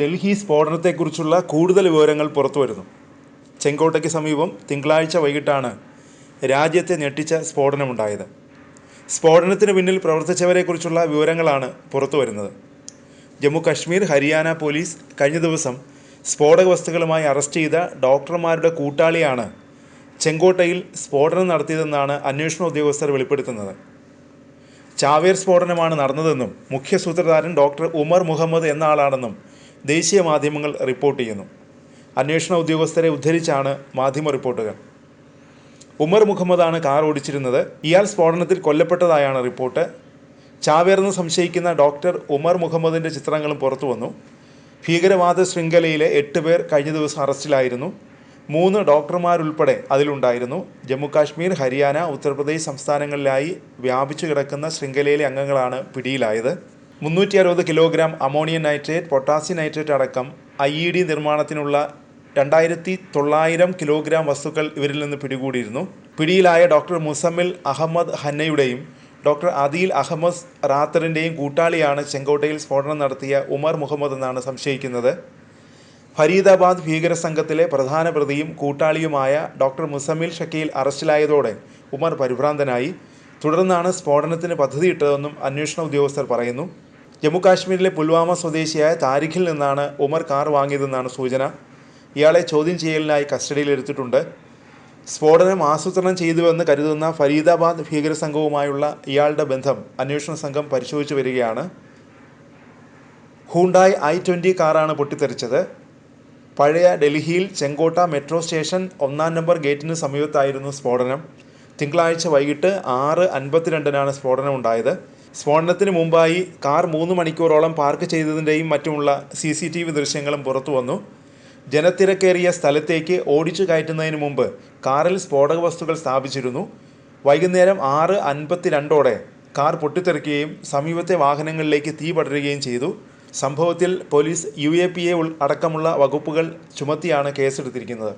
ഡൽഹി സ്ഫോടനത്തെക്കുറിച്ചുള്ള കൂടുതൽ വിവരങ്ങൾ പുറത്തുവരുന്നു. ചെങ്കോട്ടയ്ക്ക് സമീപം തിങ്കളാഴ്ച വൈകിട്ടാണ് രാജ്യത്തെ ഞെട്ടിച്ച സ്ഫോടനമുണ്ടായത്. സ്ഫോടനത്തിന് പിന്നിൽ പ്രവർത്തിച്ചവരെക്കുറിച്ചുള്ള വിവരങ്ങളാണ് പുറത്തുവരുന്നത്. ജമ്മു കശ്മീർ ഹരിയാന പോലീസ് കഴിഞ്ഞ ദിവസം സ്ഫോടക വസ്തുക്കളുമായി അറസ്റ്റ് ചെയ്ത ഡോക്ടർമാരുടെ കൂട്ടാളിയാണ് ചെങ്കോട്ടയിൽ സ്ഫോടനം നടത്തിയതെന്നാണ് അന്വേഷണ ഉദ്യോഗസ്ഥർ വെളിപ്പെടുത്തുന്നത്. ചാവേർ സ്ഫോടനമാണ് നടന്നതെന്നും മുഖ്യ സൂത്രധാരൻ ഡോക്ടർ ഉമർ മുഹമ്മദ് എന്ന ആളാണെന്നും ദേശീയ മാധ്യമങ്ങൾ റിപ്പോർട്ട് ചെയ്യുന്നു. അന്വേഷണ ഉദ്യോഗസ്ഥരെ ഉദ്ധരിച്ചാണ് മാധ്യമ റിപ്പോർട്ടുകൾ. ഉമർ മുഹമ്മദാണ് കാർ ഓടിച്ചിരുന്നത്. ഇയാൾ സ്ഫോടനത്തിൽ കൊല്ലപ്പെട്ടതായാണ് റിപ്പോർട്ട്. ചാവേർന്ന് സംശയിക്കുന്ന ഡോക്ടർ ഉമർ മുഹമ്മദിന്റെ ചിത്രങ്ങളും പുറത്തു വന്നു. ഭീകരവാദ ശൃംഖലയിലെ എട്ട് പേർ കഴിഞ്ഞ ദിവസം അറസ്റ്റിലായിരുന്നു. മൂന്ന് ഡോക്ടർമാരുൾപ്പെടെ അതിലുണ്ടായിരുന്നു. ജമ്മുകാശ്മീർ ഹരിയാന ഉത്തർപ്രദേശ് സംസ്ഥാനങ്ങളിലായി വ്യാപിച്ചു കിടക്കുന്ന ശൃംഖലയിലെ അംഗങ്ങളാണ് പിടിയിലായത്. മുന്നൂറ്റി അറുപത് kilogram ammonium nitrate potassium nitrate അടക്കം ഐ ഇ ഡി നിർമ്മാണത്തിനുള്ള രണ്ടായിരത്തി തൊള്ളായിരം കിലോഗ്രാം വസ്തുക്കൾ ഇവരിൽ നിന്ന് പിടികൂടിയിരുന്നു. പിടിയിലായ ഡോക്ടർ മുസമ്മിൽ അഹമ്മദ് ഹന്നയുടെയും ഡോക്ടർ അദീൽ അഹമ്മദ് റാത്തറിന്റെയും കൂട്ടാളിയാണ് ചെങ്കോട്ടയിൽ സ്ഫോടനം നടത്തിയ ഉമർ മുഹമ്മദ് എന്നാണ് സംശയിക്കുന്നത്. ഫരീദാബാദ് ഭീകര സംഘത്തിലെ പ്രധാന പ്രതിയും കൂട്ടാളിയുമായ ഡോക്ടർ മുസമ്മിൽ ഷക്കീൽ അറസ്റ്റിലായതോടെ ഉമർ പരിഭ്രാന്തനായി. തുടർന്നാണ് സ്ഫോടനത്തിന് പദ്ധതിയിട്ടതെന്നും അന്വേഷണ ഉദ്യോഗസ്ഥർ പറയുന്നു. ജമ്മു കാശ്മീരിലെ പുൽവാമ സ്വദേശിയായ താരിഖിൽ നിന്നാണ് ഉമർ കാർ വാങ്ങിയതെന്നാണ് സൂചന. ഇയാളെ ചോദ്യം ചെയ്യലിനായി കസ്റ്റഡിയിലെടുത്തിട്ടുണ്ട് സ്ഫോടനം ആസൂത്രണം ചെയ്തുവെന്ന് കരുതുന്ന ഫരീദാബാദ് ഭീകര സംഘവുമായുള്ള ഇയാളുടെ ബന്ധം അന്വേഷണ സംഘം പരിശോധിച്ചു വരികയാണ്. ഹൂണ്ടായ് ഐ ട്വന്റി കാറാണ് പൊട്ടിത്തെറിച്ചത്. പഴയ ഡൽഹിയിൽ ചെങ്കോട്ട മെട്രോ സ്റ്റേഷൻ ഒന്നാം നമ്പർ ഗേറ്റിന് സമീപത്തായിരുന്നു സ്ഫോടനം. തിങ്കളാഴ്ച വൈകിട്ട് ആറ് അൻപത്തിരണ്ടിനാണ് സ്ഫോടനം ഉണ്ടായത് സ്ഫോടനത്തിന് മുമ്പായി കാർ മൂന്ന് മണിക്കൂറോളം പാർക്ക് ചെയ്തതിന്റെയും മറ്റുമുള്ള സി സി ടി വി ദൃശ്യങ്ങളും പുറത്തു വന്നു. ജനത്തിരക്കേറിയ സ്ഥലത്തേക്ക് ഓടിച്ചു കയറ്റുന്നതിന് മുമ്പ് കാറിൽ സ്ഫോടക വസ്തുക്കൾ സ്ഥാപിച്ചിരുന്നു. വൈകുന്നേരം ആറ് അൻപത്തിരണ്ടോടെ കാർ പൊട്ടിത്തെറിക്കുകയും സമീപത്തെ വാഹനങ്ങളിലേക്ക് തീ പടരുകയും ചെയ്തു. സംഭവത്തിൽ police U A P A അടക്കമുള്ള വകുപ്പുകൾ ചുമത്തിയാണ് കേസെടുത്തിരിക്കുന്നത്.